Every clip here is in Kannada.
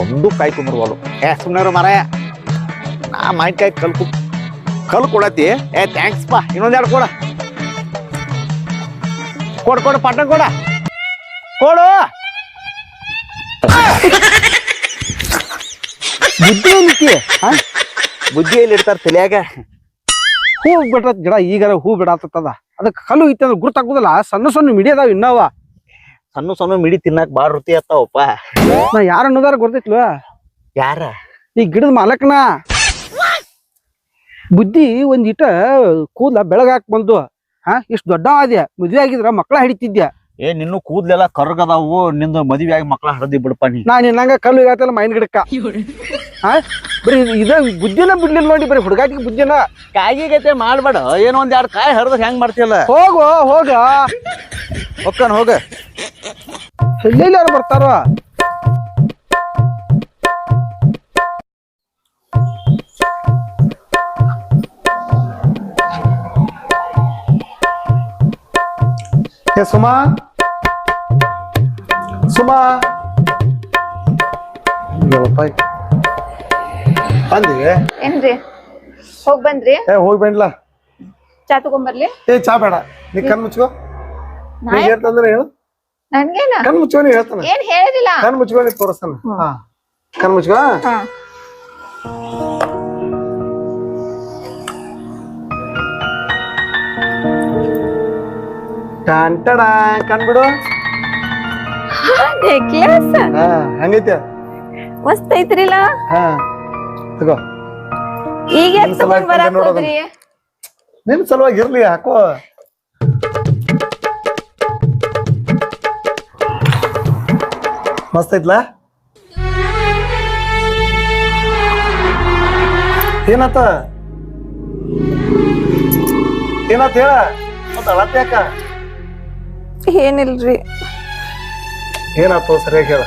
ಒಂದು ಕಾಯಿ ಕುಂದ್ರವಲ್ಲು ಏ ಸುಮ್ಮನೆ ಮರ ನಾ ಮಾವಿನಕಾಯಿ ಕಲ್ಕು ಕಲ್ ಕೊಡತಿ ಏ ಥ್ಯಾಂಕ್ಸ್ ಪಾ ಇನ್ನೊಂದೆರಡು ಕೊಡ ಕೊಡ್ ಕೊಡು ಪಟ್ಟ ಕೊಡ ಕೊಡು ಬುದ್ಧಿ ಎಲ್ಲಿತಿ ಬುದ್ಧಿ ಎಲ್ಲಿ ಇಡ್ತಾರ ತಲೆಯಾಗ ಹೂ ಬಿಡತ್ ಗಿಡ ಈಗಾರ ಹೂ ಬಿಡತ್ತದ ಅದಕ್ಕೆ ಕಲ್ಲು ಐತಿ ಅಂದ್ರೆ ಗುರ್ತಾಗುದಿಲ್ಲ ಸಣ್ಣ ಸಣ್ಣ ಮಿಡಿಯದಾವ ಇನ್ನವ? ಸಣ್ಣ ಸಣ್ಣ ಮಿಡಿ ತಿನ್ನಕ್ ಬಾಳ ರುಚಿ ಅತ್ತಾವಪ್ಪ ನಾ ಯಾರ ಅನ್ನೋದಾರ ಗೊತ್ತೈತ್ಲ ಯಾರ? ಈ ಗಿಡದ ಮಾಲಕನ? ಬುದ್ಧಿ ಒಂದಿಟ ಕೂದ್ಲ ಬೆಳಗಾಕ್ ಬಂದು ಹಾ ಇಷ್ಟ ದೊಡ್ಡ ಆದ್ಯ. ಮದ್ವೆ ಆಗಿದ್ರ ಮಕ್ಳ ಹಿಡಿತಿದ್ಯ. ಏ ನಿನ್ನ ಕೂದ್ಲೆಲ್ಲ ಕರ್ಗದಾವು ನಿಂದು ಮದುವೆ ಆಗಿ ಮಕ್ಳ ಹರದಿ ಬಿಡಪ್ಪ ನೀ. ನಾ ನಿನ್ನಂಗ ಕಲ್ಲು ಆಗತ್ತಲ್ಲ ಮೈನ್ ಗಿಡಕ್ಕ. ಹಾ ಬರೀ ಇದ ಬುದ್ಧಿನ ಬಿಡ್ಲಿಲ್ಲ ನೋಡಿ ಬರೀ ಹುಡುಗಾಟಿಗೆ ಬುದ್ಧಿನ. ಕಾಯಿಗೈತೆ ಮಾಡ್ಬೇಡ ಏನೋ ಒಂದ್ ಎರಡು ಕಾಯಿ ಹರಿದ್ರೆ ಹೆಂಗ್ ಮಾಡ್ತಿಯಲ್ಲ? ಹೋಗೋ ಹೋಗ. ಒಕ್ಕನ್ ಹೋಗ. ಎಲ್ಲೆಲ್ಲಾರು ಬರ್ತಾರ? ಏ ಸುಮಾ ಸುಮಾ ಯವ್ವಪ್ಪ. ಬಂದಿ ಏನ್ರಿ? ಹೋಗ್ ಬಂದ್ರಿ? ಏ ಹೋಗಿ ಬಂಡ್ಲ ಚಾ ತಗೊಂಬರ್ಲಿ ಏ ಚಾ ಬೇಡ. ನೀ ಕಣ್ ಮುಚ್ಕೋ. ನೀ ಹೇಳ್ತಂದ್ರೆ ಹೇಳು. ನನ್ಗೇನ? ಕಣ್ ಮುಚ್ಕೋ ನೀ ಹೇಳ್ತಾನೆ. ಏನ್ ಹೇಳಿದಿಲ್ಲ ಕಣ್ ಮುಚ್ಕೋ ನೀ ತೋರಿಸ್ತಾನ. ಹಾ. ಕಣ್ ಮುಚ್ಕೋ ಟಂಟಡ ಕಣ್ ಬಿಡು ನೆಕ್ಲೆಸ್. ಹಾ ಹಂಗೈತೆ? ಮಸ್ತ್ ಐತ್ರಿಲ್ಲ ಹಾ ತಗೋ. ಈಗ ತಗೊಂಡ್ ಬರಾಕ್ ಹೋದ್ರಿ? ನಿನ್ ಸಲುವಾಗಿ ಇರ್ಲಿ ಹಾಕೋ. ಮಸ್ತ್ ಐತ್ಲಾ? ಏನಾತ? ಏನಾತ ಹೇಳ? ಮತ್ತೆ ಅಳತ್ತೆ ಯಾಕ ಏನಿಲ್ರಿ. ಏನಪ್ಪ ಸರಿಯಾಗಿ ಹೇಳ.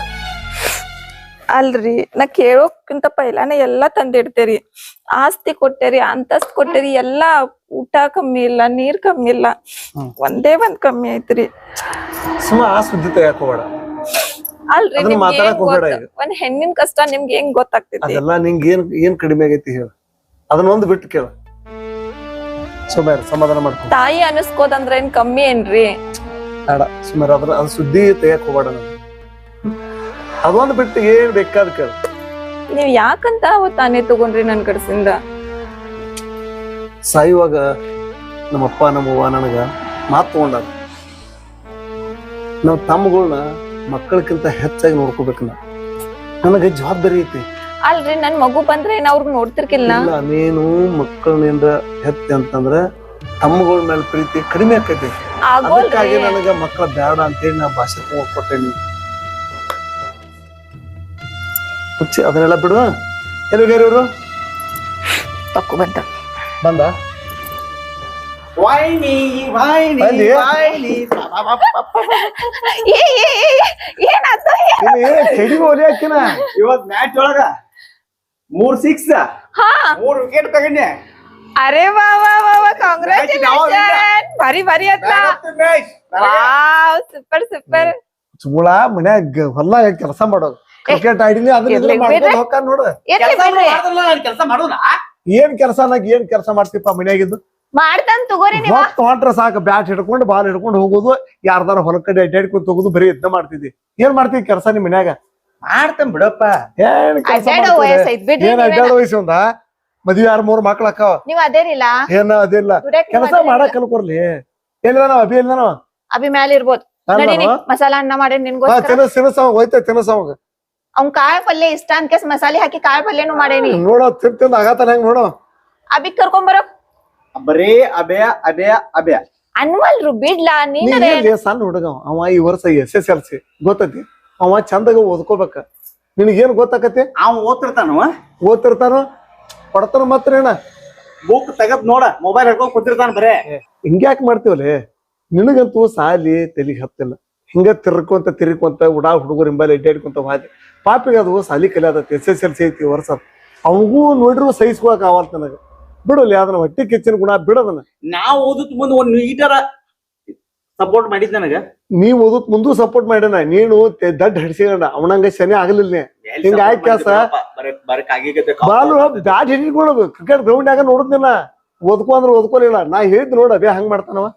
ಅಲ್ರಿ ನಾ ಕೇಳೋಕ್ಕಿಂತ ಪೈಲಾನ ಎಲ್ಲಾ ತಂದಿಡ್ತೇರಿ. ಆಸ್ತಿ ಕೊಟ್ಟೇರಿ ಅಂತಸ್ತ್ ಕೊಟ್ಟೇರಿ ಎಲ್ಲಾ ಊಟ ಕಮ್ಮಿ ಇಲ್ಲ ನೀರ್ ಕಮ್ಮಿ ಇಲ್ಲ. ಒಂದೇ ಒಂದ್ ಕಮ್ಮಿ ಐತ್ರಿ. ಸುಮ್ಮ ಆ ಸುದ್ದಿ ಅಲ್ರಿ ಅದನ್ನ ನಿಮ್ಗೆ ಮಾತಾಡಕ್ ಹೆಂಗ್ ಹೋಗ್ಬೇಡ ಗೊತ್ತ- ಒಂದ್ ಹೆಣ್ಣಿನ ಕಷ್ಟ ನಿಮ್ಗೆ ಹೆಂಗ್ ಗೊತ್ತಾಗ್ತೈತಿ? ಅದೆಲ್ಲ ನಿಂಗೆ ಏನ್ ಏನ್ ಕಡಿಮೆ ಆಗೈತಿ ಹೇಳ. ಅದನ್ನೊಂದು ಬಿಟ್ಟು ಕೇಳ. ಸಮಾಧಾನ ಮಾಡ್ಕೊ. ತಾಯಿ ಅನಿಸ್ಕೋದಂದ್ರ ಏನ್ ಕಮ್ಮಿ ಏನ್ರಿ? ಬೇಡ. ಸುಮಾರು ಅದ್ರ ಅದ್ ಸುದ್ದಿ ತೆಗಿಯಕ್ ಹೋಗ್ಬೇಡ ನಾನು. ಅದೊಂದು ಬಿಟ್ಟು ಏನ್ ಬೇಕಾದ ಕೇಳ. ನೀವ್ ಯಾಕಂತ ತಾನೇ ತಗೊಂಡ್ರಿ ನನ್ ಕಡೆಸಿಂದ ಸಾಯುವಾಗ ನಮ್ಮಪ್ಪ ನಮ್ಮವ್ವ ನನಗ ಮಾತು ತಗೊಂಡಾರ. ನಾವು ತಮ್ಮಗಳನ್ನ ಮಕ್ಕಳಕ್ಕಿಂತ ಹೆಚ್ಚಾಗಿ ನೋಡ್ಕೋಬೇಕು ನಾ ನನಗೆ ಜವಾಬ್ದಾರಿ ಐತಿ. ಅಲ್ರಿ ನನ್ ಮಗು ಬಂದ್ರೆ ಅವ್ರಿಗೆ ನೋಡ್ತಿರ್ಕಿಲ್ಲ? ಇಲ್ಲ ನೀನು ಮಕ್ಕಳನಿಂದ ಹೆತ್ತ ಅಂತಂದ್ರ ತಮ್ಮಗಳ ಮೇಲೆ ಪ್ರೀತಿ ಕಡಿಮೆ ಆಕೈತಿ. ಅದಕ್ಕಾಗಿ ನನಗೆ ಮಕ್ಕಳ ಬೇಡ ಅಂತೇಳಿ ನಾ ಭಾಷೆ ತಗೊಂಡ್ ಕೊಟ್ಟೇನಿ ಹುಚ್ಚಿ ಅದನ್ನೆಲ್ಲ ಬಿಡು. ಎಲ್ಲಿಗಾರ ಇವ್ರು? ತಕ್ಕು ಬಂತ ಬಂದ? ವಾಯ್ನಿ ವಾಯ್ನಿ? ವಾಯ್ನಿ. ಏ ಏ, ಏನ ಏ, ಏನಾತ ಕೆಡಿ ಒಲಿ ಹಾಕಿನ? ಇವತ್ ಮ್ಯಾಚ್ ಒಳಗ ಮೂರ್ ಸಿಕ್ಸ್ ಹಾ. ಮೂರ್ ವಿಕೆಟ್ ತಗೊಂಡೆ. ಅರೆ ವಾ ವಾ ವಾ ವಾ ನಾವು ಕಾಂಗ್ರಾಚುಲೇಷನ್ ಭಾರಿ ಭಾರಿ ಆತ್ಲ ವಾವ್ ಸೂಪರ್ ಸೂಪರ್ ಸುಗುಳ ಮನ್ಯಾಗ ಹೊಲ ಕೆಲಸ ಮಾಡೋದು? ಕ್ರಿಕೆಟ್ ಆಡಿನಿ ಅದನ್ನ ಇದನ್ನ ಮಾಡ್ಕೊಂಡ್. ಹೋಗ್ತಾನ್ ನೋಡು. ಕೆಲಸ ಮಾಡೋಣ ಏನ್ ಕೆಲಸ ನಾಗ ಏನ್ ಕೆಲಸ ಮಾಡ್ತಿಪ್ಪ ಮನ್ಯಾಗಿದ್ದು? ಮಾಡ್ತಾನ್ ತಗೋರಿ ನೀವ. ಹೊತ್ತು ಹೊಂಟ್ರ ಸಾಕು ಬ್ಯಾಟ್ ಹಿಡ್ಕೊಂಡು ಬಾಲ್ ಹಿಡ್ಕೊಂಡು ಹೋಗೋದು ಯಾರ್ದಾರ ಹೊಲ ಕಡೆ ಅಡ್ಡಾಡ್ಕೊಂಡು ತಗೋದು ಬರೀ ಇದ್ನ ಮಾಡ್ತಿದ್ದಿ. ಏನ್ ಮಾಡ್ತಿ ಕೆಲಸ ನಿಮ್ ಮನ್ಯಾಗ? ಮಾಡ್ತೇನ್ ಬಿಡಪ್ಪ. ಏನ್ ಕೆಲಸ ಏನ್ ಅಡ್ಡಾಡ ಅಡ್ಡಾಡೋ ವಯಸ್ಸು ಒಂದ? ಮದ್ವಿ ಆರ್ ಮೂರ್ ಮಕ್ಳ ಅಕ್ಕ ನೀವ್ ಅದೇನಿಲ್ಲ ಏನ ಅದಿಲ್ಲ. ದುಡ್ಯಾಕ್ ನೀವ್ ಕೆಲಸ ಅದೇನಿಲ್ಲ. ಮಾಡಕ್ ಕಲ್ಕೊರ್ಲಿ ಎಲ್ಲ ನಾವ್ ಅಭಿ ಎಲ್ಲಿದ ನಾವ್ ಅಭಿ ಮ್ಯಾಲ ಇರ್ಬೋದ್. ನಡೀನಿ ಮಸಾಲ ಅನ್ನ ಮಾಡಿ ನಿನ್ಗೋಸ್ಕರ. ತಿನಸ್ ತಿನಸ್ ಅವ ಹೋಯ್ತ ತಿನಸ್ ಅವಾಗ. ಅವ್ನ್ ಕಾಳ್ ಪಲ್ಯ ಇಷ್ಟ ಅನ್ಕೆಸ್ ಮಸಾಲೆ ಹಾಕಿ ಕಾಳ್ ಪಲ್ಯನು ಮಾಡೇನಿ. ನೋಡೋ ತಿನ್ ತಿಂದ ಆಗತ್ತಾನ ಹೆಂಗ್ ನೋಡು? ಅಭಿ ಕರ್ಕೊಂಬರೋ ಬರೀ. ಅಭಯ ಅಭಯ ಅಭಯ. ಅನ್ವಲ್ರು ಬಿಡ್ಲಾ ನೀ ನೀನರೇ ಎಲ್ಲಿ ಸಣ್ಣ ಹುಡುಗ ಅವ. ಅವ ಈ ವರ್ಷ ಎಸ್ ಎಸ್ ಎಲ್ ಸಿ. ಗೊತ್ತೈತಿ? ಅವ ಚಂದಾಗ ಓದ್ಕೋಬೇಕ. ನಿನಗೇನ್ ಗೊತ್ತಾಕತಿ ಅವ್ ಓದ್ತಿರ್ತಾನವ? ಓದ್ತಿರ್ತಾನೋ? ಕೊಡ್ತಾನ ಮಾತ್ರ ಏನ ಬುಕ್ ತೆಗದ್ ನೋಡ ಮೊಬೈಲ್ ಹಿಡ್ಕೊಂಡ್ ಕುಂತಿರ್ತಾನ ಬರೇ. ಹಿಂಗ್ಯಾಕ್ ಮಾಡ್ತೀವಲ್ಲಿ ನಿನಗಂತೂ ಸಾಲಿ ತಲಿಗ್ ಹತ್ತಿಲ್ಲ. ಹಿಂಗ ತಿರ್ಕೊಂತ ತಿರ್ಕೊಂತ ಉಡಾ ಹುಡುಗರು ಹಿಂಬಲ್ಲಿ ಅಡ್ಡಾಡ್ಕೊಂತ ಹೋದೆ. ಪಾಪಿಗೆ ಅದು ಸಾಲಿ ಕಲಿಯೋದೈತಿ ಎಸ್ ಎಸ್ ಎಲ್ ಸಿ ಐತಿ ವರ್ಷ. ಅವಗೂ ನೋಡ್ರು ಸಹಿಸ್ಕೊಳಕ್ ಆವಲ್ ನನಗ. ಬಿಡಲಿ ಅದನ್ನ ಹೊಟ್ಟೆ ಕಿಚ್ಚಿನ ಗುಣ ಬಿಡದನ ನಾವು ಓದುತ್ತ ಮುಂದೆ ಒಂದ್ ಈಟರ ಸಪೋರ್ಟ್ ಮಾಡಿದ್ ನನಗ. ನೀ ಓದತ್ ಮುಂದೂ ಸಪೋರ್ಟ್ ಮಾಡ್ಯಾನ ನೀನು ದಡ್ಡ ಹಡ್ಸಿಕೊಂಡ ಅವನಂಗ ಶನಿ ಆಗಲಿಲ್ಲ ಕೆಲ್ಸ? ಬಾಲು ಬ್ಯಾಟ್ ಹಿಡಿದ್ಕೊಳ್ಳೋದು ಕ್ರಿಕೆಟ್ ಗ್ರೌಂಡ್ನಾಗ ನೋಡುದಿಲ್ಲ. ಓದ್ಕೊ ಅಂದ್ರೆ ಓದ್ಕೊಲಿಲ್ಲ ನಾ ಹೇಳಿದ್ ನೋಡ ಅದೇ ಹಂಗ್ ಮಾಡ್ತಾನವ.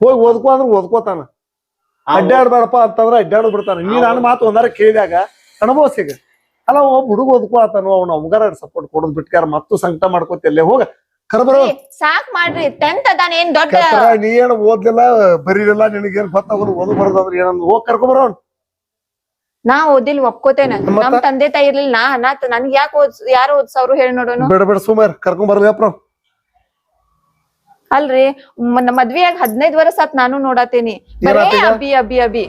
ಹೋಗಿ ಓದ್ಕೊ ಅಂದ್ರೆ ಓದ್ಕೋತಾನ. ಅಡ್ಡಾಡ್ಬೇಡಪ್ಪ ಅಂತಂದ್ರೆ ಅಡ್ಡಾಡ್ ಬಿಡ್ತಾನ. ನೀ ನನ್ನ ಮಾತು ಒಂದಾರ ಕೇಳಿದಾಗ ಅನುಭವ ಸಿಗ ಅಲ್ಲ ಒಬ್ಬ ಹುಡುಗ ಓದ್ಕೋ ಆತಾನು ಅವ್ನ ಅಮ್ಗಾರ ಸಪೋರ್ಟ್ ಕೊಡೋದ್ ಬಿಟ್ಕಾರ ಮತ್ತು ಸಂಕಟ ಮಾಡ್ಕೋತಿಲ್ಲೇ ಹೋಗ. ಕರ್ಬರ ಸಾಕ್ ಮಾಡ್ರಿ. ಟೆಂತ್ ಅದಾನ ಏನ್ ದೊಡ್ಡ ಕರ್ತರ, ನೀ ಏನ್ ಓದ್ಲಿಲ್ಲ ಬರೀಲಿಲ್ಲ ನಿನಗೇನ್ ಗೊತ್ತಾಗೋದು ಓದ್ ಬರೋದಂದ್ರೆ ಏನಂದ್ ಹೋಗ್ ಕರ್ಕೊಂಬರೋ ನಾ ಓದಿಲ್ ಒಪ್ಕೋತೇನೆ? ನಮ್ ತಂದೆ ತಾಯಿ ಇರ್ಲಿಲ್ಲ ನಾ ಅನಾಥ. ನನ್ಗೆ ಯಾಕೆ ಓದ್ಸ್ ಯಾರು ಓದ್ಸವ್ರು ಹೇಳಿ ನೋಡೋನು? ಬೇಡ ಬೇಡ ಸುಮಾರ್ ಕರ್ಕೊಂಡ್ ಬರ್ಲಿ ಅಪ್ರ ಅಲ್ರಿ ಮದ್ವೆ ಮದ್ವೆಯಾಗ ಹದಿನೈದ್ ವರ್ಷ ಆತ್ ನಾನು ನೋಡಾತೇನಿ. ಬರೇ ಏನಾತೀಗ? ಅಬಿ ಅಬಿ ಅಬಿ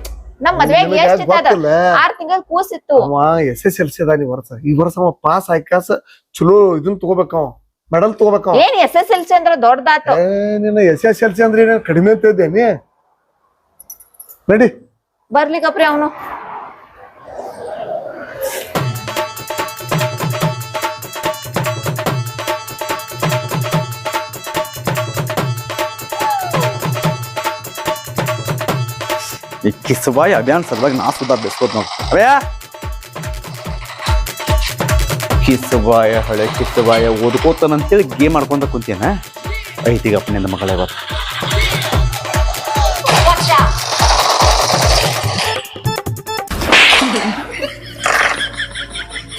ನಮ್ ಮದ್ವೆಯಾಗ ನಿನಗ್ ಎಷ್ಟ್ ಇತ್ತದ? ಗೊತ್ತಿಲ್ಲ. ಆರ್ ತಿಂಗಳ ಕೂಸಿತ್ತು. ಅವ ಎಸ್ ಎಸ್ ಎಲ್ ಸಿ ಅದಾನ ಈ ವರ್ಷ. ಈ ವರ್ಷ ಅವ ಪಾಸ್ ಆಯ್ಕಾಸ ಚಲೋ ಇದನ್ ತಗೋಬೇಕ ಅವ. ಮೆಡಲ್ ತಗೋಬೇಕ ಅವ. ಏನ್ ಎಸ್ ಎಸ್ ಎಲ್ ಸಿ ಅಂದ್ರ ದೊಡ್ಡದಾತು. ಏ, ನಿನ್ನ ಎಸ್ ಎಸ್ ಎಲ್ ಸಿ ಅಂದ್ರೆ ಏನ್ ಕಡಿಮೆ ಅಂತ ಇದ್ದೇನೆ ನಡಿ ಬರ್ಲಿಕ್ಕಪ್ರಿ ಅವನು. ಕಿಸಬಾಯಿ ಅಭಿಯಾನ ಸಲುವಾಗಿ ನಾ ಸುದಾ ಬೆಸ್ಕೋತ್ ನೋಡ್ ಅವೇ ಕಿಸಬಾಯ ಹಳೆ ಕಿಸಬಾಯ ಓದ್ಕೋತಾನಂತೇಳಿ ಗೇಮ್ ಮಾಡ್ಕೊಂತ ಕುಂತೇನ ಐತಿಗ ಅಪ್ಪನಿಂದ ಮಗಳ ಇವತ್ತು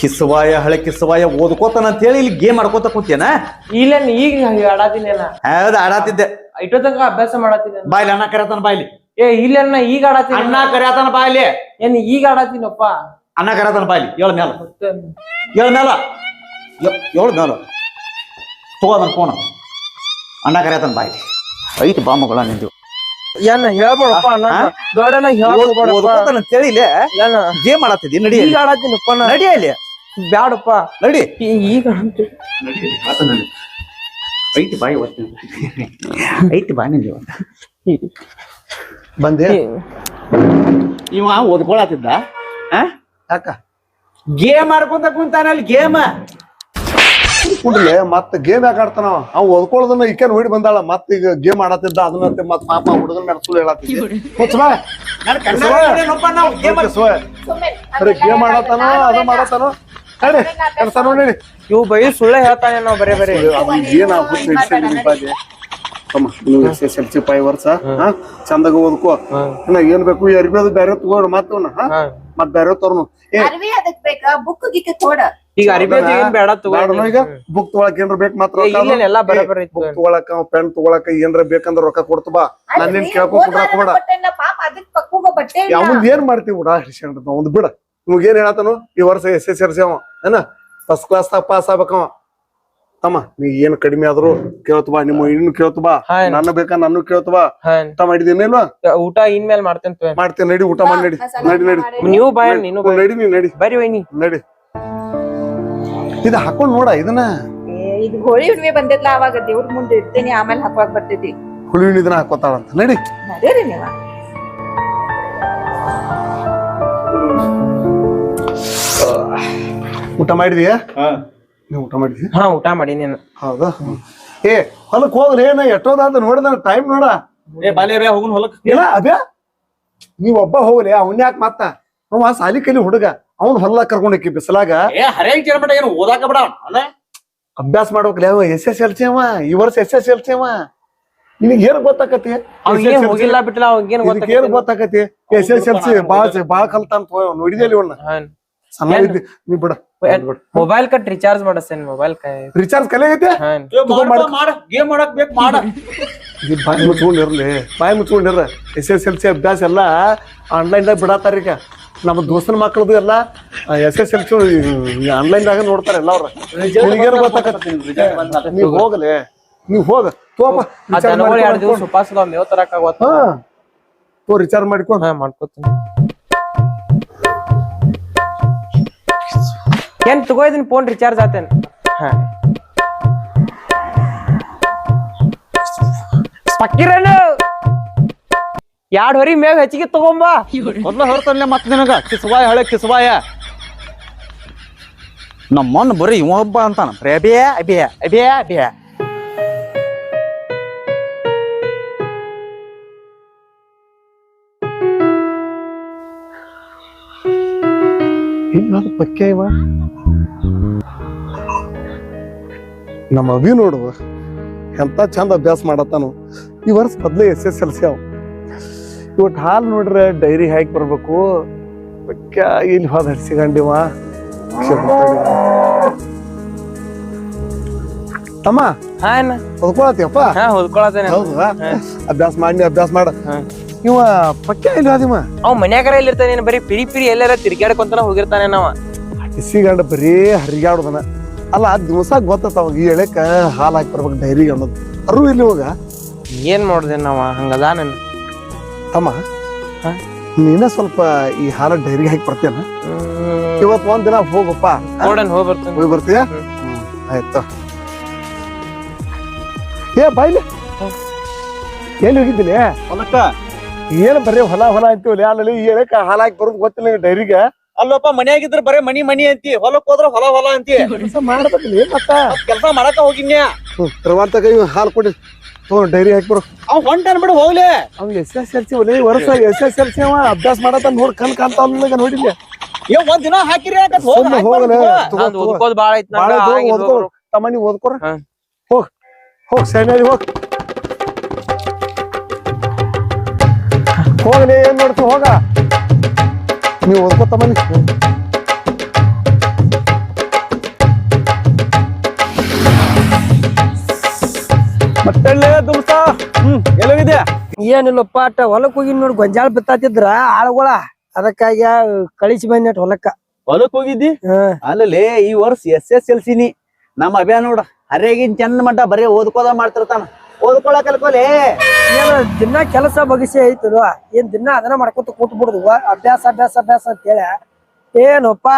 ಕಿಸವಾಯ ಹಳೆ ಕಿಸವಾಯ ಓದ್ಕೋತಾನಂತೇಳಿ ಇಲ್ಲಿ ಗೇಮ್ ಮಾಡ್ಕೋತ ಇಲ್ಲ ನೀ ಈಗ ಆಡಾತಿನೇನ ಹೌದ ಆಡಾತಿದ್ದೆ. ಇಟ್ಟೋ ತನಕ ಅಭ್ಯಾಸ ಮಾಡತ್ತಿದ್ದೆ ಬಾಯ್ಲಿ ಅಣ್ಣ ಕರೆತಾನ ಬಾಯ್ಲಿ. ಏ ಇಲ್ಲ ಈಗ ಆಡಾತೀನಿ ಅಣ್ಣ ಕರೆಯತಾನ ಇಲ್ಲಿ. ಏನ್ ಈಗ ಆಡತೀನಪ್ಪ ಅಣ್ಣ ಕರೆತಾನ ಬಾಯ್ಲಿ ಏಳ ಮ್ಯಾಲ. ಮೇಲ ಏಳ ಮೇಲ ಏಳು ಮೇಲ ತಗೋ ಅದನ್ನ ಫೋನ್ ಅಣ್ಣ ಕರೆಯತಾನ ಬಾಯ್ಲಿ ಐತಿ ಬಾ ಮಗಳ ನಿಂದು ಏನ್ ಹೇಳ್ಬೇಡಪ್ಪ ಅಣ್ಣ ಇಲ್ಲಿ. ಏನ? ಗೇಮ್ ಮಾಡತ್ತಿದ್ದಿ ನಡಿ ಈಗ ಆಡಾತೀನಪ್ಪ ನಾ ನಡಿ ಅಲ್ಲಿ. ಬ್ಯಾಡಪ್ಪ. ನಡಿ. ಈಗ. ಐತಿ ಬಾಯಿ ಐತಿ ಬಾ ನಿಂದು ಬಂದೆ. ಇವ ಓದ್ಕೊಳತಿದ್ದ ಯಾಕ? ಗೇಮ್ ಆಡ್ಕೊಂತ ಕುಂತಾನ ಅಲ್ಲಿ ಗೇಮ್. ಕುಡ್ಲೆ ಮತ್ ಗೇಮ್ ಯಾಕೆ ಆಡ್ತಾನ ಅವ? ಓದ್ಕೊಳ್ಳೋದನ್ನ ಈಕೆ ನೋಡಿ ಬಂದಾಳ ಮತ್ತ ಈಗ ಗೇಮ್ ಆಡತ್ತಿದ್ದ ಅದನ್ನ ಮತ್ ಪಾಪ ಹುಡುಗನ ನಡ್ಸು ಸುಳ್ಳು ಹೇಳತ್ತಿದ್ದೆ. ಗೇಮ್ ಆಡತ್ತಾನ ಅದ ಮಾಡತ್ತಾನ? ನಡಿ ನೋಡಿ ಇವು ಬೈ ಸುಳ್ಳೆ ಹೇಳ್ತಾನೆ ನಾವ್ ಬರೇ ಬರೇ. ಏನ್ ಆಗ್ಬಿಟ್ಟು ನೀವು ಎಸ್ ಎಸ್ ಎಲ್ ಸಿ ಪೈ ವರ್ಷ. ಹಾ. ಚಂದಾಗ ಓದ್ಕೋ. ಇನ್ನ ಏನ್ ಬೇಕು ಈ ಅರ್ಬಿ ಅದು ಬೇರೆ ತಗೋಣ. ಮತ್ ಬೇರೆ ತೋರ್ನು. ಅರ್ವಿ ಅದಕ್ ಬೇಕ? ಬುಕ್ ಗಿಕ್ಕ ಕೊಡ ಈಗ ಅರಿಬಿ ಏನ್ ಬೇಡ ಈಗ? ಬುಕ್ ತಗೊಳಕ್ ಏನ್ರ ಬೇಕ್ ಮಾತ್ರ ಎಲ್ಲ. ಬುಕ್ ತಗೊಳಕ ಪೆನ್ ತಗೊಳಕ ಏನ್ರ ಬೇಕಂದ್ರ ರೊಕ್ಕ ಕೊಡ್ತು ಬಾ. ನಿನ್ ಕೇಳ್ಕೊ ಬೇಡ ಇಲ್ಲ. ಯಾವಂದ್ ಏನ್ ಮಾಡ್ತೀವಿ ಬಿಡ ಒಂದ್ ಬಿಡ. ನಿಮ್ಗೆ ಏನ್ ಹೇಳತನು? ಈ ವರ್ಷ ಎಸ್ ಎಸ್ ಎಲ್ ಸಿ ಅವ ಏನ? ಫಸ್ಟ್ ಕ್ಲಾಸ್ ತಾಗ ಪಾಸ್ ಆಗ್ಬೇಕವ. ತಮ್ಮ ನೀ ಏನ್ ಕಡಿಮೆ ಆದ್ರು ಕೇಳ್ತಬಾ ನಿಮ್ಮ ಇನ್ನು ಕೇಳ್ತು ಬಾ ಹಾಯ್. ನನ್ನ ಬೇಕಾ ನಾನು ಕೇಳ್ತು ಬಾ. ಹಾ ಊಟ ಊಟ ಇನ್ಮೇಲೆ ಮಾಡ್ತೇನೆ. ಮಾಡ್ತೇನೆ ನಡಿ ಊಟ ಮಾಡಿ ನಡಿ ನಡಿ ನಡಿ. ಮಾಡಿ. ನೀವು ಬಾಯ್ ನೀನು ಬಾಯ್ ನಡಿ ನೀ ನಡಿ. ಬರಿ ವೈನಿ ನಡಿ. ಇದ ಹಾಕೊಂಡ್ ನೋಡ ಇದನ್ನ. ಏ, ಇದು ಹೋಳಿ ಹುಣ್ಣಿಮೆ ಬಂದಿದ್ಲ ಅವಾಗ ದೇವ್ರ ಮುಂದೆ ಇಡ್ತೇನೆ ಆಮೇಲೆ ಹಾಕುವಾಗ ಬರ್ತೈತಿ. ಹುಳುವಿನ ಇದನ್ನ ಹಾಕೋತಾಳಂತ ನಡಿ. ನಡೀರಿ ನೀವ. ಊಟ ಮಾಡಿದ್ಯಾ? ನೀವ್ ಊಟ ಮಾಡಿದ್ಯಾ ಹಾ ಊಟ ಮಾಡಿ ನೀನು. ಹೌದಾ? ಏ ಹೊಲಕ್ ಹೋಗ್ರಿ ಏನ ಎಷ್ಟೋದಾದ ನೋಡಿದ ಟೈಮ್ ನೋಡ. ಏ ಬಾಲ್ಯ ಹೋಗುನ್ ಹೊಲಕ್. ಇಲ್ಲ ಅಬ್ಯಾ ನೀವ್ ಒಬ್ಬ ಹೋಗ್ಲಿ ಅವ್ನ ಯಾಕೆ ಮತ್ತ ಅವ ಸಾಲಿ ಕಲಿ ಹುಡುಗ ಅವ್ನ ಹೊಲ ಕರ್ಕೊಂಡಕ್ಕಿ ಬಿಸಲಾಗ. ಏ ಹರಿಯಾಗಿ ಕೇಳ್ಬೇಡ ಏನು ಓದಾಕ ಬಿಡ ಅಲ್ಲ? ಅಭ್ಯಾಸ ಮಾಡ್ಬೇಕಲ್ಲ ಅವ ಎಸ್ ಎಸ್ ಎಲ್ ಸಿ ಅವ ಈ ವರ್ಷ ಎಸ್ ಎಸ್ ಎಲ್ ಸಿ ಅವ. ನಿನಗ್ ಏನ್ ಗೊತ್ತಾಕತಿ ಅವ್ಗೇನ್ ಹೋಗಿಲ್ಲ ಬಿಟ್ಟಿಲ್ಲ ಇದಕ್ಕೆ ಏನ್ ಗೊತ್ತಾಕತಿ ಎಸ್ ಎಸ್ ಎಲ್ ಸಿ ಬಾಳ ಬಾಳ ಕಲ್ತಾನ ನೋಡಿದೇಲಿ ಇವ್ನ ಸಣ್ಣ ಇದ್ದಿ ನೀ ಬಿಡ. ಮೊಬೈಲ್ ಕಟ್ ರಿಚಾರ್ಜ್ ಮಾಡಸ್ತೇನೆ ಮೊಬೈಲ್ ಕೈ ರಿಚಾರ್ಜ್ ಕಲೆ ಐತೆ ಹಾ. ಮಾಡ ಗೇಮ್ ಮಾಡಕ್ ಬೇಕು ಮಾಡ. ಈ ಬಾಯಿ ಮುಚ್ಕೊಂಡಿರ್ಲಿ ಬಾಯಿ ಮುಚ್ಕೊಂಡಿರ ಎಸ್ ಎಸ್ ಎಲ್ ಸಿ ಅಭ್ಯಾಸ ಎಲ್ಲ ಆನ್ಲೈನ್ ದಾಗ ಬಿಡತ್ತಾರ ಈಗ. ನಮ್ಮ ದೋಸ್ತನ ಮಕ್ಕಳದು ಎಲ್ಲ S S L C online ದಾಗ ನೋಡ್ತಾರ ಎಲ್ಲ ಅವ್ರ. ನಿನಗೇನು ಗೊತ್ತಾಕತ್ತಿ ನೀವ್ ಹೋಗಲೆ ನೀವ್ ಹೋಗ. ತೋಪ ಆ ಜನಗಳು ಎರಡು ದಿವಸ ಉಪವಾಸ ಅದಾವ ಮೇವ್ ತರಕ ಆಗೋತ್. ಹಾ. ತೋ ರಿಚಾರ್ಜ್ ಮಾಡ್ಕೊ ಹಾ ಮಾಡ್ಕೋತೀನಿ. ಏನ್ ತಗೋ ಫೋನ್ ರಿಚಾರ್ಜ್ ಆತೇನ್? ಹಾ. ಎರಡ್ ಹೊರಿ ಮೇವ್ ಹೆಚ್ಚಿಗೆ ತಗೊಂಬಾ. ಮೊದ್ಲ ಹೊರತನ್ಲೆ ಮತ್ ನಿನಗ, ಕಿಸ್ವಾಯ ಹಳೆ ಕಿಸ್ವಾಯ. ನಮ್ಮನ್ನ ಬರೀ ಇವ ಒಬ್ಬ ಅಂತಾನ. ಅಭಿಯ ಅಭಿಯ ಅಬ್ಯಾ ಅಬ್ಯಾ ಅಬ್ಯಾ ಪಕ್ಕ ಇವ ನಮ್ಮ ಅಭಿ ನೋಡುವ ಎಂತ ಚಂದ ಅಭ್ಯಾಸ ಮಾಡತ್ತಾನು. ಈ ವರ್ಷ ಮೊದ್ಲೇ ಎಸ್ ಎಸ್ ಎಲ್ ಸಿ ಅವ. ಇವತ್ತು ಹಾಲು ನೋಡ್ರೆ ಡೈರಿ ಹಾಕಿ ಬರ್ಬೇಕು. ಪಕ್ಕ ಇಲ್ಲಿ ಹೋದ ಹಡ್ಸಿಕೊಂಡಿವ ಅಮ್ಮ ಹಾ ಹೊದ್ಕೊಳತಿಯಪ್ಪ ಹಾ ಹೊದ್ಕೊಳತೇನೆ ಹೌದು? ಅಭ್ಯಾಸ ಮಾಡಿ ಅಭ್ಯಾಸ ಮಾಡ. ಇವ ಪಕ್ಕ ಇಲ್ವಾ ಅದಿಮ ಅವ್ ಮನ್ಯಾಗಾರ ಇಲ್ಲಿರ್ತಾನೆ ಬರೀ ಪಿರಿ ಪಿರಿ ಎಲ್ಲಾರ ತಿರ್ಗ್ಯಾಡ್ಕೊಂತಾನ ಹೋಗಿರ್ತಾನೆ ನಾವ. ಇಸಿಗಂಡ ಬರೀ ಹರಿಗಾಡುದನ. ಅಲ್ಲ ದಿವಸ ಗೊತ್ತ ಅವಾಗ ಈ ಎಳೆಕ ಹಾಲು ಹಾಕಿ ಬರ್ಬೇಕು ಡೈರಿ ಅನ್ನೋದು ಅರು ಇಲ್ಲಿ ಹೋಗ. ಏನ್ ಮಾಡ್ದೆ ನಾವ? ಹಂಗದ ನನ್. ತಮ್ಮ ಹಾ? ನೀನ ಸ್ವಲ್ಪ ಈ ಹಾಲ ಡೈರಿಗೆ ಹಾಕಿ ಬರ್ತೇನ ಇವತ್ ಒಂದ್ ದಿನ ಹೋಗಪ್ಪ. ನೋಡನ್ ಹೋಗಿ ಬರ್ತೇನೆ. ಹೋಗಿ ಬರ್ತೀಯ? ಆಯ್ತು. ಏ ಬಾಯ್ಲಿ ಎಲ್ಲಿ ಹೋಗಿದ್ದೀನಿ ಹೊಲಕ್ಕ? ಏನ್ ಬರೀ ಹೊಲ ಹೊಲ ಅಂತೀವಲ್ಲ ಅಲ್ಲಿ ಏನಕ್ಕೆ ಹಾಲು ಹಾಕಿ ಬರೋದು ಗೊತ್ತಿಲ್ಲ ಡೈರಿಗೆ. ಅಲ್ಲಪ್ಪ ಮನ್ಯಾಗಿದ್ರ ಬರೇ ಮನಿ ಮನಿ ಅಂತಿ ಹೊಲಕ್ ಹೋದ್ರ ಹೊಲ ಹೊಲ ಅಂತಿ. ಕೆಲಸ ಮಾಡ್ಬೇಕಿಲ್ಲ ಮತ್ತ? ಕೆಲಸ ಮಾಡಕ ಹೋಗಿನ್ಯಾ. ರವಾಂತ ಕೈ ಹಾಲು ಕೊಡಿ. ತಗೋ ಡೈರಿ ಹಾಕಿ ಬರು ಅವ್ ಹೊಂಟನ್ ಬಿಡು ಹೋಗ್ಲಿ. ಅವ್ನ್ ಎಸ್ ಎಸ್ ಎಲ್ ಸಿ ಒಲೆ ವರ್ಷ ಎಸ್ ಎಸ್ ಎಲ್ ಸಿ ಅವ ಅಭ್ಯಾಸ ಮಾಡತ್ತ ನೋಡ್ ಕಣ್ ಕಾಣ್ತಾ ನೋಡಿಲ್ಲ ಏ ಒಂದ್ ದಿನ ಹಾಕಿರಿ ಓದ್ಕೋದ್ ಬಾಳ ಐತಿ ತಮ್ಮ ನೀವ್ ಓದ್ಕೊರ. ಹೋಗ್ ಹೋಗ್ ಸೈನಲ್ಲಿ ಹೋಗ್. ಹೋಗ್ಲಿ ಏನ್ ನೋಡ್ತಿ ಹೋಗ. ನೀವು ಓದ್ಕೋತ ಬನ್ನಿ. ಮತ್ತೆ ದುಮ್ಸ? ಹ್ಮ್ ಎಲ್ಲೋಗಿದ್ಯಾ? ಏನಿಲ್ಲಪ್ಪ ಅಟ್ಟ ಹೊಲಕ್ ಹೋಗಿ ನೋಡಿ ಗೊಂಜಾಳ ಬಿತ್ತಾತಿದ್ರ ಆಳುಗಳ. ಅದಕ್ಕಾಗಿ ಕಳಿಸಿ ಬಂದ್ನಟ್ ಹೊಲಕ್ಕ. ಹೊಲಕ್ ಹೋಗಿದ್ದಿ? ಹ್ಮ್. ಅಲ್ಲಲೇ ಈ ವರ್ಷ ಎಸ್ ಎಸ್ ಎಲ್ ಸಿನಿ. ನಮ್ಮ ಅಭಿಯಾನ ನೋಡ ಹರಿಯಾಗಿನ್ ಚಂದ ಮಟ್ಟ ಬರೀ ಓದ್ಕೋದ ಮಾಡ್ತಿರ್ತಾನ. ಓದ್ಕೊಳಕ್ ಕಲ್ಕೊಲೆ ಏನ ದಿನ ಕೆಲಸ ಬಗಸಿ ಐತಲ್ವ ಏನ್ ದಿನ ಅದನ್ನ ಮಾಡ್ಕೊತ ಕೂತ್ ಬಿಡುದು ಅಭ್ಯಾಸ ಅಭ್ಯಾಸ ಅಭ್ಯಾಸ ಹೇಳ. ಏನಪ್ಪ?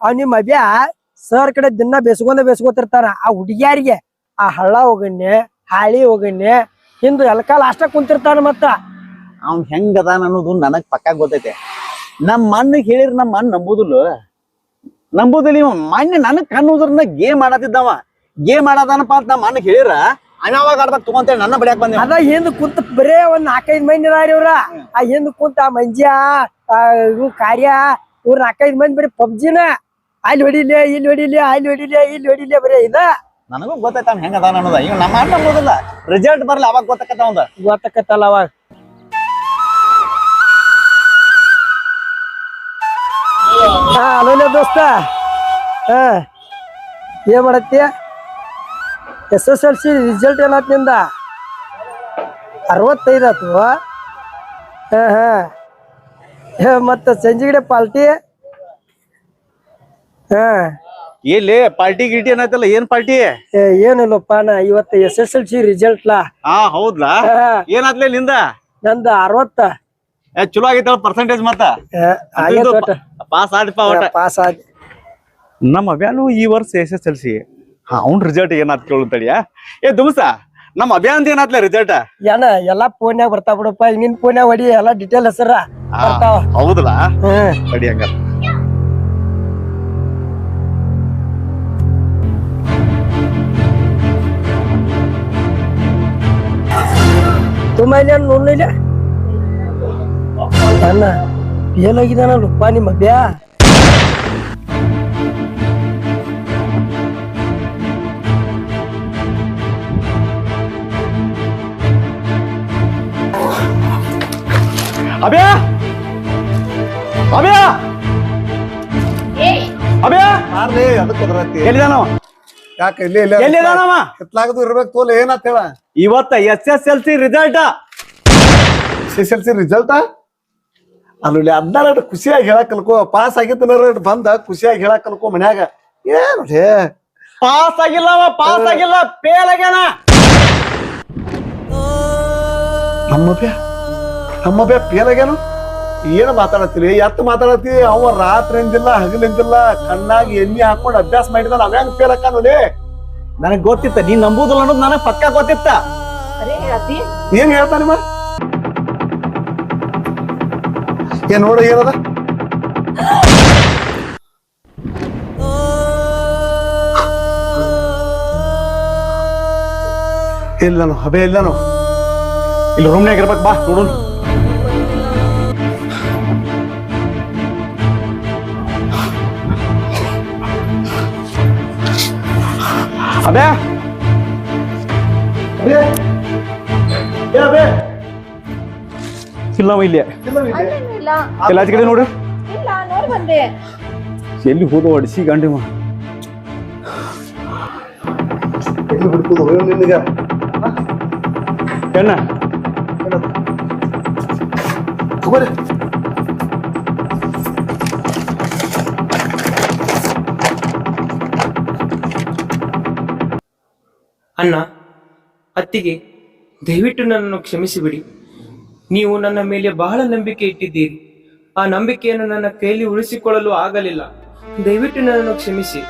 ಅವ್ ನಿಮ್ ಅಭ್ಯಾ ಸರ್ ಕಡೆ ದಿನ ಬೇಸ್ಕೊಂಡ ಬೇಸ್ಕೊತಿರ್ತಾರ. ಆ ಹುಡುಗಿಯಾರಿಗೆ ಆ ಹಳ್ಳ ಹೋಗಣ್ಣೆ ಹಾಳಿ ಹೋಗಣ್ಣೆ ಹಿಂದು ಎಲ್ಕಾಲ ಅಷ್ಟ ಕುಂತಿರ್ತಾನ ಮತ್ತ? ಅವ್ನ್ ಅದಾನ ಅನ್ನೋದು ನನಗ್ ಪಕ್ಕ ಗೊತ್ತೈತೆ. ನಮ್ ಮಣ್ಣಿಗೆ ಹೇಳಿರ್ ನಮ್ ಮಣ್ಣು ನಂಬುದಿಲ್ಲ. ನಂಬುದಿಲ್ಲ ಇವ ಮಣ್ಣು ನನಗ್ ಕಣ್ಣುದ್ರನ್ನ ಗೇಮ್ ಮಾಡತ್ತಿದ್ದವ ಗೇಮ್ ಮಾಡದಾನಪ್ಪ ಅಂತ ನಮ್ಮ ಮಣ್ಣ ಹೇಳಿರ? ಅನಾವಾಗ ಆಡ್ಬೇಕು ತಗೊಂತೇಳಿ ನನ್ನ ಬಡಿಯಾಕ ಬಂದೆ. ಅದ ಹಿಂದ್ ಕುಂತ ಬರೇ ಒಂದ್ ನಾಲ್ಕೈದ್ ಮಂದಿ ಅದಾರಿ ಇವ್ರ. ಆ ಹಿಂದ್ ಕುಂತ ಆ ಮಂಜ ಆ ಇವ್ ಕಾರ್ಯ ಇವ್ರ ನಾಲ್ಕೈದು ಮಂದಿ ಬರೀ ಪಬ್ಜಿನ. ಅಲ್ಲಿ ಹೊಡಿಲಿ ಇಲ್ಲಿ ಹೊಡಿಲಿ ಅಲ್ಲಿ ಹೊಡಿಲಿ ಇಲ್ಲಿ ಹೊಡಿಲಿ ಬರೀ ಇದ. ನನಗೂ ಗೊತ್ತೈತ ಅವ್ನ್ ಹೆಂಗದ ಅನ್ನೋದ. ಇವ್ ನಮ್ಮ ಅನ್ನೋದಿಲ್ಲ ರಿಸಲ್ಟ್ ಬರ್ಲಿ ಅವಾಗ ಗೊತ್ತಾಕತ್ತ ಅವಂದ ಗೊತ್ತಕತ್ತಲ್ಲ ಅವಾಗ. ಹಾ ಅಲೋಲೆ ದೋಸ್ತ. ಹಾ ಏನ್ ಮಾಡತ್ತಿ S S L C result ಏನಾಯ್ತು ನಿಂದ ಅರವತ್ತೈದು ಆತು. ಹಾ ಹಾ ಹೇ, ಮತ್ತೆ ಸಂಜೆಗಡೆ ಪಾಲ್ಟಿ? ಹಾ. ಎಲ್ಲಿ? ಪಾರ್ಟಿ ಗಿಟಿ ಏನಾಯ್ತಲ್ಲ? ಏನ್ ಪಾರ್ಟಿ ಏ, ಏನಿಲ್ಲಪ್ಪ ನಾ ಇವತ್ತು ಎಸ್ ಎಸ್ ಎಲ್ ಸಿ ರಿಸಲ್ಟ್ಲಾ ಹಾ ಹೌದ್ಲಾ ಏನಾತ್ಲೆ ನಿಂದ? ನಂದ ಅರವತ್ತ. ಚಲೋ ಆಗೈತಲ್ಲ ಪರ್ಸೆಂಟೇಜ್ ಮತ್ತ? ಪಾಸ್ ಆಡಿಪ್ಪ ಒಟ್ಟ. ಪಾಸ್ ಆಗಿ ನಮ್ಮ ಅಭಿಯಾನು ಈ ವರ್ಷ ಎಸ್ ಎಸ್ ಎಲ್ ಸಿ ಹಾ ಅವ್ನ್ ರಿಸಲ್ಟ್ ಏನಾದ್ ಕೇಳು ತಡಿಯ ಏ ದುಮ್ಸ ನಮ್ಮ ಅಭಿಯಾನ್ ಏನಾತ್ಲ ರಿಸಲ್ಟ್ ಏನ ಎಲ್ಲಾ ಫೋನ್ಯಾಗ ಬರ್ತಾ ಬಿಡಪ್ಪ ನಿನ್ ಫೋನ್ಯಾಗ ಹೊಡಿ ಎಲ್ಲಾ ಡಿಟೇಲ್ ಹೆಸರ ಬರ್ತಾವ. ಹೌದಲ್ಲ? ತಡಿ ಹಂಗ ತುಂಬಾ ಇಲ್ಲ ನೋಡ್ಲಿಲ್ಲ? ಅಣ್ಣ ಏನಾಗಿದಾನಲ್ಲಪ್ಪ ನಿಮ್ಮ ಬ್ಯಾ ಅಭಯ! ಅಭಯ! ಅಭಯ! ಯಾರ್ಲಿ ಅದಕ್ಕೆ ಕುದ್ರತಿ ಎಲ್ಲಿದಾನವ? ಯಾಕ ಇಲ್ಲಿ ಇಲ್ಲ ಎಲ್ಲಿದಾನವ? ಎತ್ಲಾಗದು ಇರ್ಬೇಕು ತೋಲ್ ಏನಂತ ಹೇಳ? ಇವತ್ತ S S L C result S S L C result ಅಲ್ಲಿ ಹದಿನಾರು ಖುಷಿಯಾಗಿ ಹೇಳಕ್ ಕಲ್ಕೋ ಪಾಸ್ ಆಗಿತ್ತು ಬಂದ ಖುಷಿಯಾಗಿ ಹೇಳಕ್ ಕಲ್ಕೋ ಮನ್ಯಾಗ. ಏನು ರೇ? ಪಾಸ್ ಆಗಿಲ್ಲವ ಪಾಸ್ ಆಗಿಲ್ಲ ಫೇಲ್ ಆಗ್ಯಾನ. ನಮ್ಮ ನಮ್ಮ ಬೇ ಫೇಲ್ ಆಗ್ಯಾನು ಏನು ಮಾತಾಡತ್ತೀರಿ? ಎತ್ತು ಮಾತಾಡತ್ತಿ ಅವ ರಾತ್ರಿ ಎಂದಿಲ್ಲ ಹಗಲಿಂದಿಲ್ಲ ಕಣ್ಣಾಗಿ ಎಣ್ಣೆ ಹಾಕೊಂಡು ಅಭ್ಯಾಸ ಮಾಡಿದ ಅವ ಹೆಂಗ್ ನೋಡಿ ನನಗ್ ಗೊತ್ತಿತ್ತ ನೀನ್ ನಂಬುದಿಲ್ಲ ಅನ್ನೋದು ನನಗ್ ಪಕ್ಕ ಗೊತ್ತಿತ್ತ. ಏನ್ ಹೇಳತಿ. ಏನ್ ಹೇಳ್ತಾನಿಮ್ಮ ಏನ್ ನೋಡ ಏನದ ಇಲ್ಲನು ಹಬೆ ಇಲ್ಲನು. ಇಲ್ಲಿ ರೂಮ್ನಾಗ ಇರ್ಬೇಕು ಬಾ ನೋಡು ಅದೇ ಅದೇ ಏ ಅದೇ ಇಲ್ಲ ಅವ ಇಲ್ಲಿ ಇಲ್ಲ ಎಲ್ಲ ಆಚೆ ಕಡೆ ನೋಡು ಇಲ್ಲ ನೋಡ್ ಬಂದೆ ಎಲ್ಲಿ ಹೋದ ಹೊಡಿಸಿ ಗಂಡಿವ ಎಲ್ಲಿ ಬಿಡ್ಬೋದು ಹೋಯ್ ನಿನಗ ಎಣ್ಣ ತಗೋರಿ ಅಣ್ಣ, ಅತ್ತಿಗೆ, ದಯವಿಟ್ಟು ನನ್ನನ್ನು ಕ್ಷಮಿಸಿಬಿಡಿ. ನೀವು ನನ್ನ ಮೇಲೆ ಬಹಳ ನಂಬಿಕೆ ಇಟ್ಟಿದ್ದೀರಿ. ಆ ನಂಬಿಕೆಯನ್ನು ನನ್ನ ಕೈಯಲ್ಲಿ ಉಳಿಸಿಕೊಳ್ಳಲು ಆಗಲಿಲ್ಲ. ದಯವಿಟ್ಟು ನನ್ನನ್ನು ಕ್ಷಮಿಸಿ.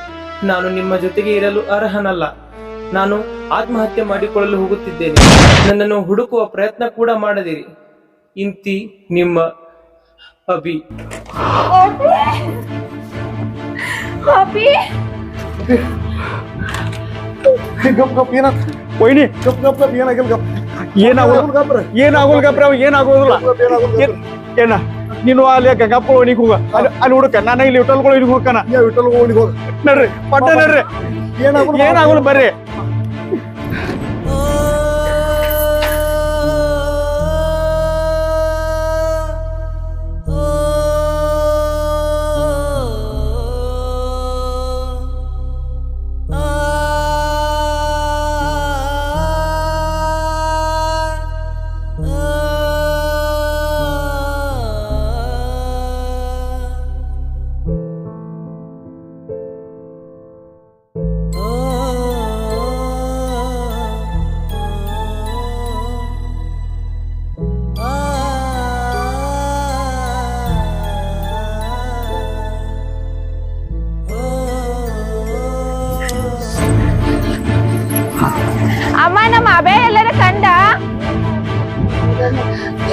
ನಾನು ನಿಮ್ಮ ಜೊತೆಗೆ ಇರಲು ಅರ್ಹನಲ್ಲ. ನಾನು ಆತ್ಮಹತ್ಯೆ ಮಾಡಿಕೊಳ್ಳಲು ಹೋಗುತ್ತಿದ್ದೇನೆ. ನನ್ನನ್ನು ಹುಡುಕುವ ಪ್ರಯತ್ನ ಕೂಡ ಮಾಡದಿರಿ. ಇಂತಿ ನಿಮ್ಮ ಅಭಿ. ಅಭಿ? ಗಪ್ ಗಪ್ ಏನಾತ್ ಒಯ್ನಿ ಗಪ್ ಗಪ್ ಗಪ್ ಏನಾಗಿಲ್ಲ ಗಪ್. ಏನಾಗೋದು ಗಪ್ರ ಏನಾಗೋಲ್ ಗಪ್ರ ಅವ ಏನಾಗೋದಿಲ್ಲ ಏನ್- ಏನ ನೀನು ಅಲ್ಲಿ ಗಂಗಪ್ಪ ಓಣಿಗೆ ಹೋಗ ಅಲ್ಲಿ ಹುಡುಕ ನಾನು ಇಲ್ಲಿ ಹೋಟೆಲ್ಗಳು ಇಲ್ಲಿ ಹೋಗ್ಕನ ವಿಠಲ್ ಓಣಿಗೆ ಹೋಗ ನಡ್ರಿ ಪಟ್ಟ ನಡ್ರಿ. ಏನಾಗೋದು ಏನಾಗಲ್ಲ ಬರ್ರಿ.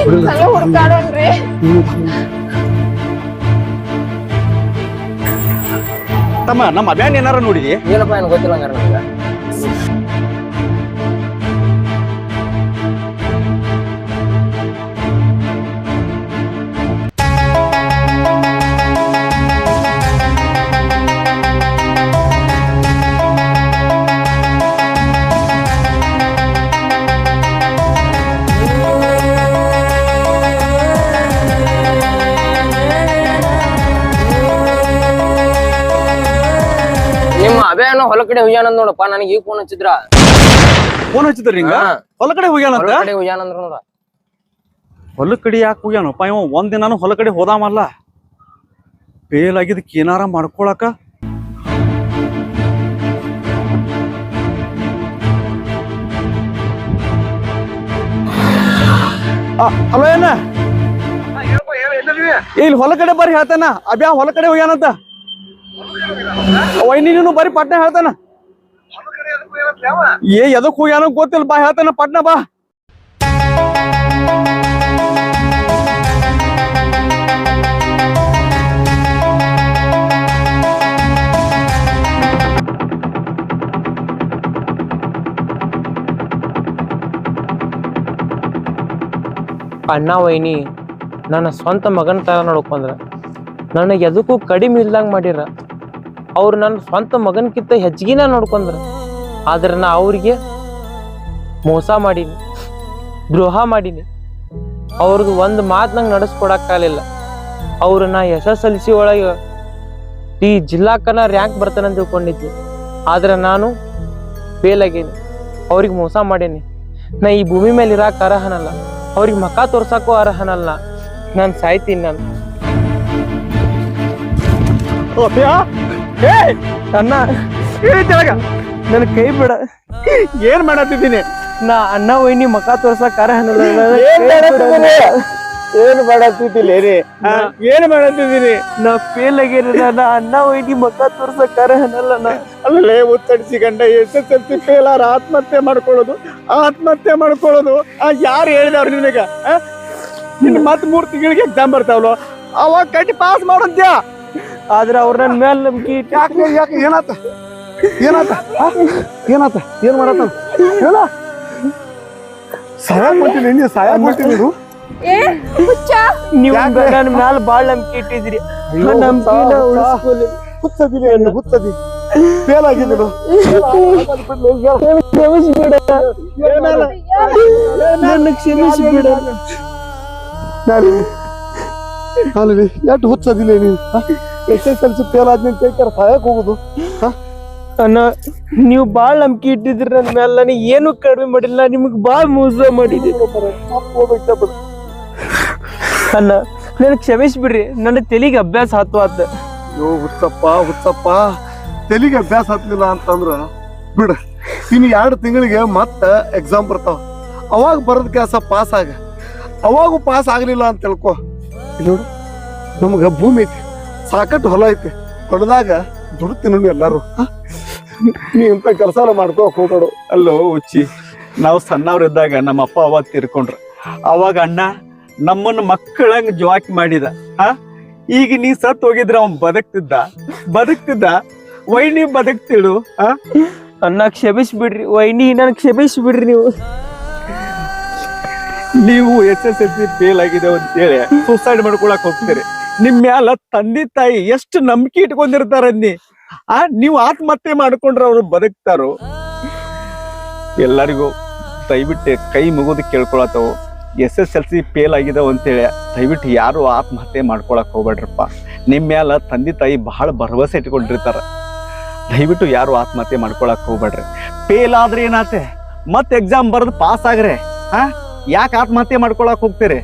ಹಂಗ ಹುಡ್ಕಾಡೋಣ್ರಿ ತಮ್ಮ ನಮ್ಮ ಅಭ್ಯಾನ್ ಏನಾರ ನೋಡಿದಿ ಏನಪ್ಪ ಏನು ಗೊತ್ತಿಲ್ಲ ಹಂಗಾರೆ ನನಗೆ ಅಭಯನ ಹೊಲ ಕಡೆ ಹುಯ್ಯಾನ ನೋಡಪ್ಪ ನನಗೆ ಈಗ ಫೋನ್ ಹಚ್ಚಿದ್ರ. ಫೋನ್ ಹಚ್ಚಿದ್ರಿ ಹಿಂಗ. ಹೊಲ ಕಡೆ ಹೊಲ ಹೋಗ್ಯಾನಂತ ಕಡೆ ಹೋಗ್ಯಾನಂದ್ರ ನೋಡ. ಹೊಲ ಕಡೆ ಯಾಕೆ ಹೋಗ್ಯಾನಪ್ಪ ಇವ ಒಂದ್ ದಿನಾನು ಹೊಲ ಕಡೆ ಹೋದಾಮಲ್ಲ. ಫೇಲ್ ಆಗಿದ್ದಕ್ಕೆ ಏನಾರ ಮಾಡ್ಕೊಳಕ? ಆ, ಹಲೋ ಏನ? ಇಲ್ಲಿ ಹೊಲ ಕಡೆ ಬರ್ರಿ ಹೇಳ್ತಾನ. ಅಬ್ಯಾ ಹೊಲ ಕಡೆ ಹೋಗ್ಯಾನಂತ? ವೈನಿ ನೀನು ಬರ್ರಿ ಪಟ್ನ ಹೇಳ್ತಾನ. ಏ, ಎದಕ್ ಹೋಗ್ಯಾನ ಗೊತ್ತಿಲ್ಲ. ಬಾ, ಹೇಳ್ತಾನ ಪಟ್ನ ಬಾ. ಅಣ್ಣ ವೈನಿ, ನನ್ನ ಸ್ವಂತ ಮಗನ ತರ ನೋಡ್ಕೊಂಡ್ರ. ನನಗೆ ಎದಕ್ಕೂ ಕಡಿಮೆ ಇಲ್ದಂಗೆ ಮಾಡಿರ. ಅವ್ರು ನನ್ನ ಸ್ವಂತ ಮಗನಕ್ಕಿಂತ ಹೆಚ್ಚಿಗೆನ ನೋಡ್ಕೊಂಡ್ರೆ. ಆದ್ರೆ ನಾ ಅವ್ರಿಗೆ ಮೋಸ ಮಾಡೀನಿ, ದ್ರೋಹ ಮಾಡೀನಿ. ಅವ್ರದ್ದು ಒಂದು ಮಾತು ನಂಗೆ ನಡೆಸ್ಕೊಡಕ್ಕಾಗಲಿಲ್ಲ. ಅವ್ರು ನಾ ಎಸ್ ಎಸ್ ಎಲ್ ಸಿ ಒಳಗೆ ಈ ಜಿಲ್ಲಾಕನ ರ್ಯಾಂಕ್ ಬರ್ತಾನಂತ ತಿಳ್ಕೊಂಡಿದ್ದೆ ಆದ್ರೆ ನಾನು ಫೇಲ್ ಆಗೀನಿ ಅವ್ರಿಗೆ ಮೋಸ ಮಾಡೇನಿ. ನಾ ಈ ಭೂಮಿ ಮೇಲೆ ಇರಕ್ಕೆ ಅರ್ಹನಲ್ಲ, ಅವ್ರಿಗೆ ಮಕ ತೋರ್ಸಕ್ಕೂ ಅರ್ಹನಲ್ಲ, ನಾನು ಸಾಯ್ತೀನಿ ನಾನು. ಏ ಅಣ್ಣ ಕೆಳಗ ನನ್ನ ಕೈ ಬಿಡ. ಏನ್ ಮಾಡತ್ತಿದ್ದೀನಿ? ನಾ ಅಣ್ಣ ವೈನಿ ಮಕ ತೋರ್ಸಕ್ ಅರ್ಹನಲ್ಲ ಏನ್ ಮಾಡತ್ತಿದ್ದೀನಿ? ಏನ್ ಮಾಡತ್ತಿದ್ದಿಲ್ಲ ರೀ? ಏನ್ ಮಾಡತ್ತಿದ್ದೀನಿ? ನಾ ಫೇಲ್ ಆಗಿರ ನಾ ಅಣ್ಣ ವೈನಿ ಮಕ ತೋರ್ಸಕ್ ಅರ್ಹನಲ್ಲ ನಾ. ಅಲ್ಲೇ ಒತ್ತಡಿಸಿ ಗಂಡ ಎಸ್ ಎಸ್ ಎಲ್ ಸಿ ಫೇಲಾರ ಆತ್ಮಹತ್ಯೆ ಮಾಡ್ಕೊಳ್ಳೋದು ಆತ್ಮಹತ್ಯೆ ಮಾಡ್ಕೊಳ್ಳೋದು. ಆ ಯಾರು ಹೇಳಿದವ್ರು ನಿನಗ? ನಿನ್ ಮತ್ ಮೂರ್ ತಿಂಗಳಿಗೆ ಎಕ್ಸಾಮ್ ಬರ್ತಾವಲ್ಲ? ಅವಾಗ ಕಟ್ಟಿ ಪಾಸ್ ಮಾಡಂತ್ಯ ಆದ್ರ ಅವ್ರ ನನ್ ಮೇಲೆ ನಂಬಿಕೆ ಇಟ್ಟು ಯಾಕೆ ಯಾಕೆ ಏನಾತ? ಏನಾತ? ಆ? ಏನಾತ? ಏನ್ ಮಾಡತ್ತ ಹೇಳ. ಸಹಾಯ ಕೊಟ್ಟಿನಿ ನೀ ಸಹಾಯ ಕೊಟ್ಟಿನಿ ನೀನು. ಏ ಹುಚ್ಚ. ನೀವು ಯಾಕೆ? ನನ್ನ ಮ್ಯಾಲ ಬಾಳ್ ನಂಬಿಕೆ ಇಟ್ಟಿದ್ರಿ ಆ ನಂಬಿಕೆನ ಉಳಿಸ್ಕೊಲಿಲ್ಲ ಹುಚ್ಚದಿಲ್ಲ ಏನು ಹುಚ್ಚದಿ. ಫೇಲ್ ಆಗಿದ್ದೀನಿ ಕ್ಷಮಿಸ್ಬಿಡ ನನ್ನ ಕ್ಷಮಿಸ್ಬಿಡ. ಅಲ್ಲಿ ಎಷ್ಟು ಹುಚ್ಚದಿಲ್ಲ ನೀನು? S S L C fail ಆದ್ಮೇಲೆ ಕೈಕಾರ ಸಾಯಕ್ ಹೋಗುದು. ಅಣ್ಣ ನೀವು ಬಾಳ್ ನಂಬಿಕೆ ಇಟ್ಟಿದ್ರಿ ನನ್ ಮೇಲೆ ನನಗೆ ಏನು ಕಡಿಮೆ ಮಾಡಿಲ್ಲ. ನಿಮ್ಗೆ ಬಾಳ್ ಮೋಸ ಮಾಡಿದ್ರಿ ಅಣ್ಣ ನನ್ ಕ್ಷಮಿಸ್ಬಿಡ್ರಿ ನನ್ನ ತೆಲಿಗೆ ಅಭ್ಯಾಸ ಹತ್ತು ಆತ ಅಯ್ಯೋ ಹುಚ್ಚಪ್ಪ ಹುಚ್ಚಪ್ಪ. ತೆಲಿಗೆ ಅಭ್ಯಾಸ ಹತ್ತಲಿಲ್ಲ ಅಂತಂದ್ರ ಬಿಡ. ಇನ್ನು ಎರಡು ತಿಂಗಳಿಗೆ ಮತ್ತೆ ಎಕ್ಸಾಮ್ ಬರ್ತಾವ. ಅವಾಗ ಬರದ ಕೆಲಸ ಪಾಸ್ ಆಗ. ಅವಾಗೂ ಪಾಸ್ ಆಗಲಿಲ್ಲ ಅಂತ ತಿಳ್ಕೊ. ನೋಡು ನಮಗ ಭೂಮಿ ಐತಿ ಸಾಕಟ್ಟು ಹೊಲ ಐತಿ. ಹೊಲದಾಗ ದುಡ್ತೀನಿ ಎಲ್ಲಾರು? ನೀ ಇಂಥ ಕೆಲಸ ಮಾಡ್ಕೋ ಹೋಗೋಡು ಅಲ್ಲೋ ಉಚ್ಚಿ ನಾವು ಸಣ್ಣವ್ರಿದ್ದಾಗ ನಮ್ಮ ಅಪ್ಪ ಅವಾಗ ತೀರ್ಕೊಂಡ್ರ. ಅವಾಗ ಅಣ್ಣ ನಮ್ಮನ್ನ ಮಕ್ಕಳಂಗ್ ಜೋಕ್ ಮಾಡಿದ. ಆ ಈಗ ನೀ ಸತ್ ಹೋಗಿದ್ರ ಅವ್ನ್ ಬದುಕ್ತಿದ್ದ? ಬದುಕ್ತಿದ್ದ? ವೈನಿ ಬದುಕ್ತಿಳು ಆ ಅಣ್ಣ ಕ್ಷಮಿಸ್ಬಿಡ್ರಿ ವೈನಿ ನನ್ ಕ್ಷಮಿಸ್ಬಿಡ್ರಿ ನೀವು. ನೀವು S S L C fail ಆಗಿದೆ ಅಂತೇಳಿ ಸುಸೈಡ್ ಮಾಡ್ಕೊಳಕ್ ಹೋಗ್ತೀರಿ. ನಿಮ್ ಮ್ಯಾಲ ತಂದೆ ತಾಯಿ ಎಷ್ಟು ನಂಬಿಕೆ ಇಟ್ಕೊಂಡಿರ್ತಾರ ನೀ ಆ, ನೀವು ಆತ್ಮಹತ್ಯೆ ಮಾಡ್ಕೊಂಡ್ರೆ ಅವ್ರು ಬದುಕ್ತಾರೋ? ಎಲ್ಲರಿಗೂ ದಯವಿಟ್ಟು ಕೈ ಮುಗಿದು ಕೇಳ್ಕೊಳತ್ತವು. S S L C fail ಆಗಿದಾವ ಅಂತೇಳಿ. ದಯವಿಟ್ಟು ಯಾರು ಆತ್ಮಹತ್ಯೆ ಮಾಡ್ಕೊಳಕ್ ಹೋಗ್ಬೇಡ್ರಪ್ಪ. ನಿಮ್ ಮ್ಯಾಲ ತಂದೆ ತಾಯಿ ಬಹಳ ಭರವಸೆ ಇಟ್ಕೊಂಡಿರ್ತಾರ. ದಯವಿಟ್ಟು ಯಾರು ಆತ್ಮಹತ್ಯೆ ಮಾಡ್ಕೊಳಕ್ ಹೋಗ್ಬೇಡ್ರಿ. ಫೇಲ್ ಆದ್ರೆ ಏನಾತೆ? ಮತ್ತೆ ಎಕ್ಸಾಮ್ ಬರೆದು ಪಾಸ್ ಆಗ್ರೆ. ಹಾ ಯಾಕೆ ಆತ್ಮಹತ್ಯೆ ಮಾಡ್ಕೊಳಕ್ ಹೋಗ್ತೀರಿ?